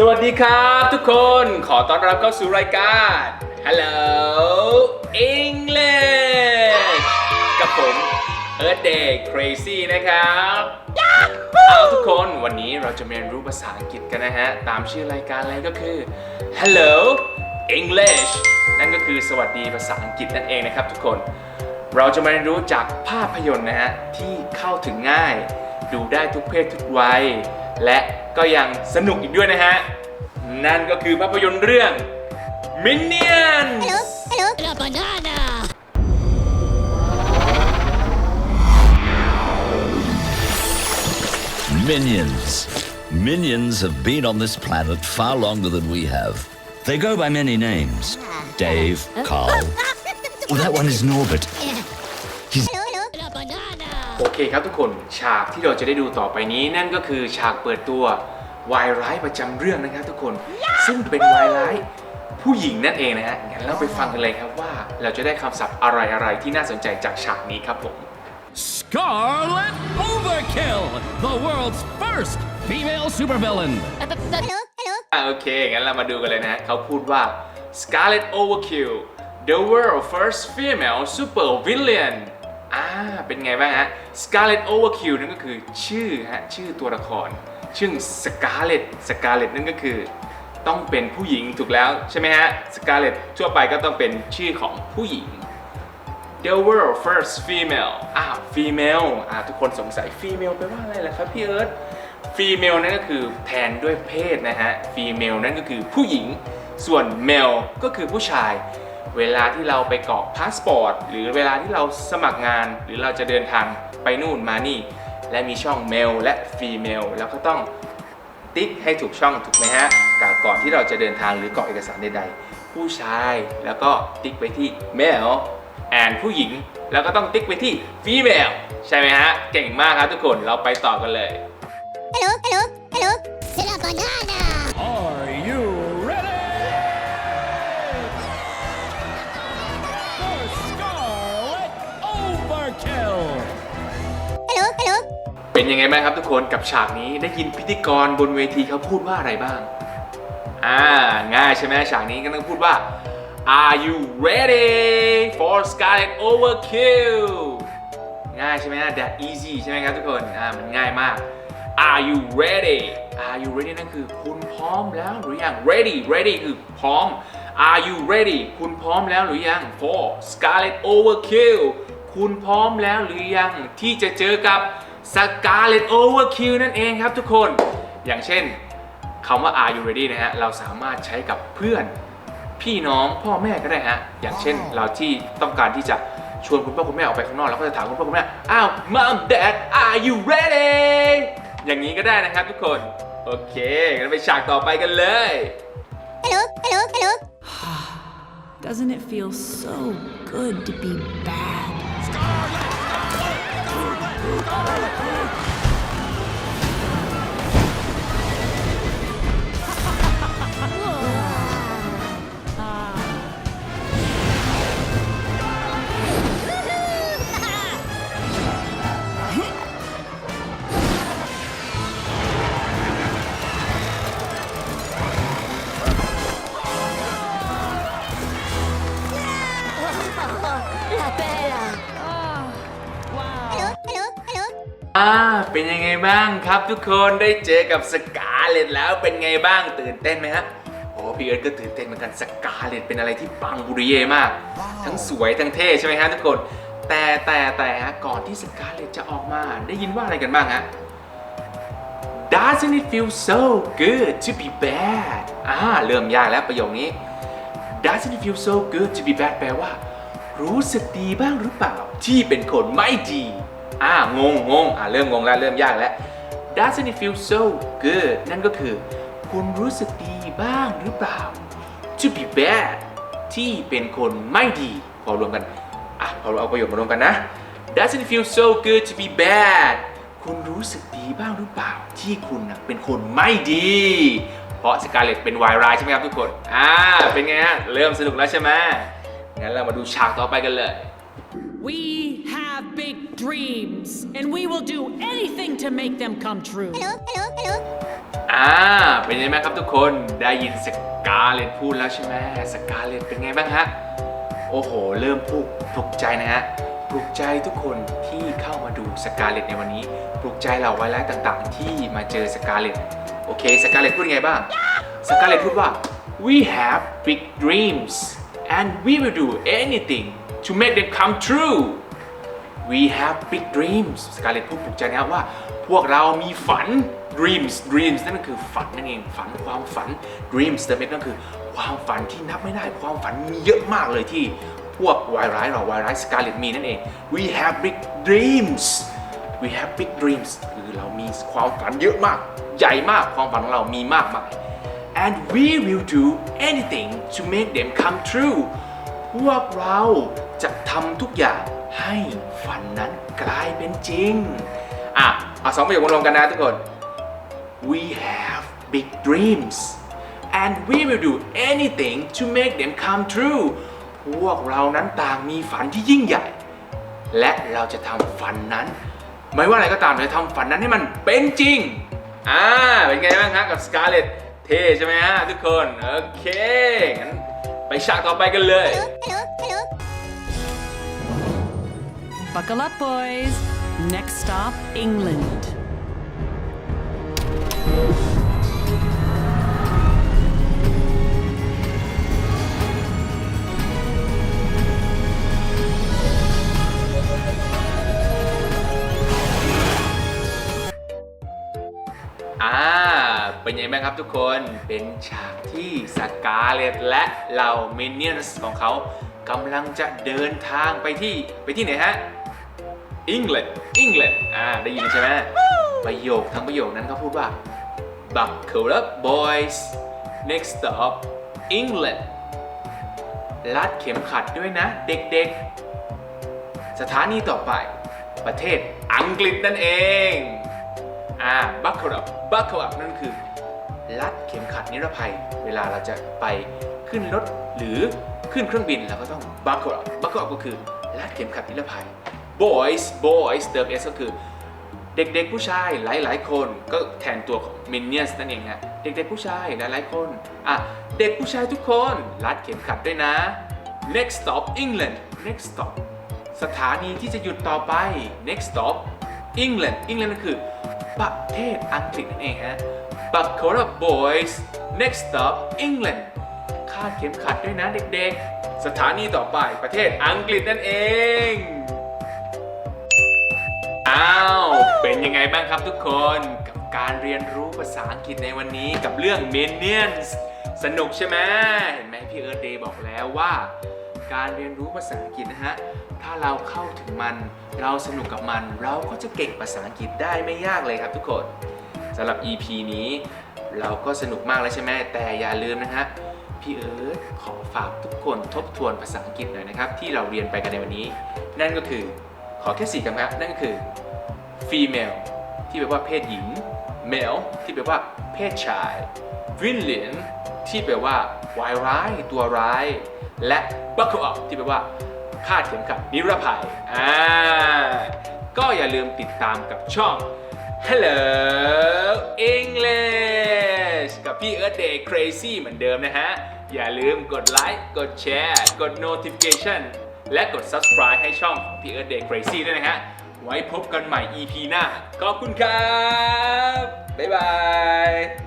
สวัสดีครับทุกคนขอต้อนรับเข้าสู่รายการ Hello English กับผม Earth Day Crazy นะครับเอาทุกคนวันนี้เราจะมาเรียนรู้ภาษาอังกฤษกันนะฮะ ตามชื่อรายการเลยก็คือ Hello English นั่นก็คือสวัสดีภาษาอังกฤษนั่นเองนะครับทุกคน เราจะมาเรียนรู้จากภาพยนตร์นะฮะ ที่เข้าถึงง่าย ดูได้ทุกเพศทุกวัยและ ก็ยังสนุกอีกด้วยนะฮะ นั่นก็คือภาพยนตร์เรื่อง Minions La banana! Minions. Minions have been on this planet far longer than we have. They go by many names Dave, Carl. Oh, that one is Norbert. He's La banana! โอเคครับทุกคนฉากที่เราจะได้ดูต่อไปนี้ นั่นก็คือฉากเปิดตัววายร้ายประจำเรื่องนะครับทุกคน ซึ่งเป็นวายร้ายผู้หญิงนั่นเองนะฮะงั้นเราไปฟังกันเลยครับว่า เราจะได้คำศัพท์อะไรๆที่น่าสนใจจากฉากนี้ครับผม Scarlet Overkill, the world's first female supervillain. อะโอเค งั้นเรามาดูกันเลยนะฮะเขาพูดว่า Scarlet Overkill the world first female super villain อ่าเป็นไงบ้างฮะ Scarlet Overkill นั่นก็คือชื่อฮะชื่อตัวละคร ชื่อ Scarlet Scarlet นั่นก็คือต้องเป็นผู้หญิงถูกแล้วใช่ไหมฮะ Scarlet ทั่วไปก็ต้องเป็นชื่อของผู้หญิง The world first female อ่า female อ่าทุกคนสงสัย female แปลว่าอะไรล่ะครับพี่เอิร์ธ female นั่นก็คือแทนด้วยเพศนะฮะ female นั่นก็คือผู้หญิง ส่วน male ก็คือผู้ชาย เวลาที่เราไปกรอกพาสปอร์ตหรือเวลาที่เราสมัครงาน หรือเราจะเดินทางไปนู่นมานี่ และมีช่อง male และ female แล้วก็ต้องติ๊กให้ถูกช่องถูกไหมฮะก่อนที่เราจะเดินทางหรือกรอกเอกสารใดๆ ผู้ชายแล้วก็ติ๊กไปที่ male and ผู้หญิง แล้วก็ต้องติ๊กไปที่ female ใช่ไหมฮะ เก่งมากครับทุกคนเราไปต่อกันเลย C'est la banana! Are you เป็นยังไงบ้างครับทุกคนกับฉากนี้ได้ยินพิธีกรบนเวทีเขาพูดว่าอะไรบ้าง อ่าง่ายใช่ไหมฉากนี้ก็ต้องพูดว่า Are you ready for Scarlet Overkill ง่ายใช่ไหมฮะ that easy ใช่ไหมครับทุกคนอ่ามันง่ายมาก Are you ready Are you ready นั่นคือคุณพร้อมแล้วหรือยัง ready ready คือพร้อม Are you ready คุณพร้อมแล้วหรือยัง for Scarlet Overkill คุณพร้อมแล้วหรือยังที่จะเจอกับ Scarlet Overkill นั่นเองครับทุกคนอย่างเช่นคำว่า are you ready นะฮะเราสามารถใช้กับเพื่อน พี่น้องพ่อแม่ก็ได้ฮะอย่างเช่นเราที่ต้องการที่จะชวนคุณพ่อคุณแม่ออกไปข้างนอกเราก็จะถามคุณพ่อคุณแม่อ้าว mom dad are you ready อย่างนี้ก็ได้นะครับทุกคน โอเคงั้นไปฉากต่อไปกันเลย Doesn't it feel so good to be bad? เป็นยังไงบ้างครับทุกคนได้เจอกับสกาเลตแล้วเป็นไงบ้างตื่นเต้นไหมฮะโอ้พี่เอิร์ธก็ตื่นเต้นเหมือนกันสกาเลตเป็นอะไรที่ปังบุริเย่มาก ทั้งสวยทั้งเท่ใช่ไหมฮะทุกคน แต่แต่แต่ฮะก่อนที่สกาเลตจะออกมาได้ยินว่าอะไรกันบ้างฮะ Doesn't it feel so good to be bad อ่าเริ่มยากแล้วประโยคนี้ Doesn't it feel so good to be bad แปลว่า รู้สึกดีบ้างหรือเปล่า ที่เป็นคนไม่ดี อ่างงงงอ่าเริ่มงงแล้วเริ่มยากแล้ว Doesn't it feel so good นั่นก็คือ คุณรู้สึกดีบ้างหรือเปล่า to be bad ที่เป็นคนไม่ดีพอรวมกันอะพอเราเอาประโยคมารวมกันนะ Doesn't it feel so good to be bad คุณรู้สึกดีบ้างหรือเปล่า ที่คุณนะเป็นคนไม่ดี เพราะสกาเลตเป็นวายร้ายใช่ไหมครับทุกคน อ่า เป็นไงฮะ เริ่มสนุกแล้วใช่ไหมงั้นเรามาดูฉากต่อไปกันเลย We have big dreams, and we will do anything to make them come true. อ่า เป็นยังไงบ้างครับทุกคน ได้ยินสกาเลตพูดแล้วใช่ไหมสกาเลตเป็นไงบ้างฮะ โอ้โห เริ่มปลุกปลุกใจนะฮะ ปลุกใจทุกคนที่เข้ามาดูสกาเลตในวันนี้ ปลุกใจเหล่าไวรัสต่างๆ ที่มาเจอสกาเลตโอเค สกาเลตพูดไงบ้าง สกาเลตพูดว่า we have big dreams and we will do anything to make them come true we have big dreams สกาเลตพูดปลุกใจนะครับว่าพวกเรามีฝัน dreams dreams นั่นก็คือฝันนั่นเองฝันความฝัน dreams เติมเก็คือความฝันที่นับไม่ได้ความฝันมีเยอะมากเลยที่พวกวายร้ายเราวายร้ายสกาเลตมีนั่นเอง we have big dreams we have big dreams คือเรามีความฝันเยอะมาก ใหญ่มากความฝันของเรามีมากมาย and we will do anything to make them come true พวกเราจะทำทุกอย่างให้ฝันนั้นกลายเป็นจริง อะ เอาสองประโยคมารวมกันนะทุกคน we have big dreams and we will do anything to make them come true พวกเรานั้นต่างมีฝันที่ยิ่งใหญ่ และเราจะทำฝันนั้น ไม่ว่าอะไรก็ตามเราจะทำฝันนั้นให้มันเป็นจริง อ่า เป็นไงบ้างฮะกับสกาเลตเท่ใช่ไหมฮะทุกคน โอเคงั้น ไปฉากต่อไปกันเลย Hello, hello. Buckle up, boys. Next stop, England. ทุกคนเป็นฉากที่สกาเลตและเหล่ามินเนี่ยนส์ของเขากำลังจะเดินทางไปที่ไปที่ไหนฮะอังกฤษอังกฤษอ่าได้ยินใช่ไหมประโยคทั้งประโยคนั้นเขาพูดว่า Buckle up boys next stop England รัดเข็มขัดด้วยนะ เด็กๆ สถานีต่อไป ประเทศอังกฤษนั่นเอง อ่า buckle up buckle up นั่นคือ รัดเข็มขัดนิรภัย เวลาเราจะไปขึ้นรถหรือขึ้นเครื่องบินเราก็ต้อง buckle up buckle ก็คือรัดเข็มขัดนิรภัย boys boys เติม s ก็คือ เด็กๆผู้ชายหลายๆ คนก็แทนตัวของ minions นั่นเองฮะเด็กๆผู้ชายหลายๆคนอะเด็กผู้ชายทุกคนรัดเข็มขัดด้วยนะ next stop England next stop สถานีที่จะหยุดต่อไป next stop England England ก็คือประเทศอังกฤษนั่นเองฮะ Buckle up boys next stop England คาดเข็มขัดด้วยนะเด็กๆ สถานีต่อไปประเทศอังกฤษนั่นเอง อ้าว เป็นยังไงบ้างครับทุกคนกับการเรียนรู้ภาษาอังกฤษในวันนี้กับเรื่อง Minions สนุกใช่ไหมเห็นไหมพี่เอิร์ธเดย์บอกแล้วว่า การเรียนรู้ภาษาอังกฤษนะฮะ ถ้าเราเข้าถึงมัน เราสนุกกับมัน เราก็จะเก่งภาษาอังกฤษได้ไม่ยากเลยครับทุกคน สำหรับ EP นี้ เราก็สนุกมากแล้วใช่ไหมแต่อย่าลืมนะฮะพี่เอิร์ธขอฝากทุกคนทบทวนภาษาอังกฤษหน่อยนะครับ ที่เราเรียนไปกันในวันนี้ นั่นก็คือขอแค่สี่คำครับนั่นก็คือ female ที่แปลว่าเพศหญิง male ที่แปลว่าเพศชาย villain ที่แปลว่าวายร้ายตัวร้าย และ buckle up ที่แปลว่าคาดเข็มขัดนิรภัยอ่าก็อย่าลืมติดตามกับช่อง Hello English กับพี่เอิร์ธเดย์ Crazy เหมือนเดิมนะฮะ อย่าลืมกดไลค์ กดแชร์ กด notification และกด subscribe ให้ช่องของพี่เอิร์ธเดย์ Crazy ด้วยนะฮะ ไว้พบกันใหม่ EP หน้า ขอบคุณครับ บ๊ายบาย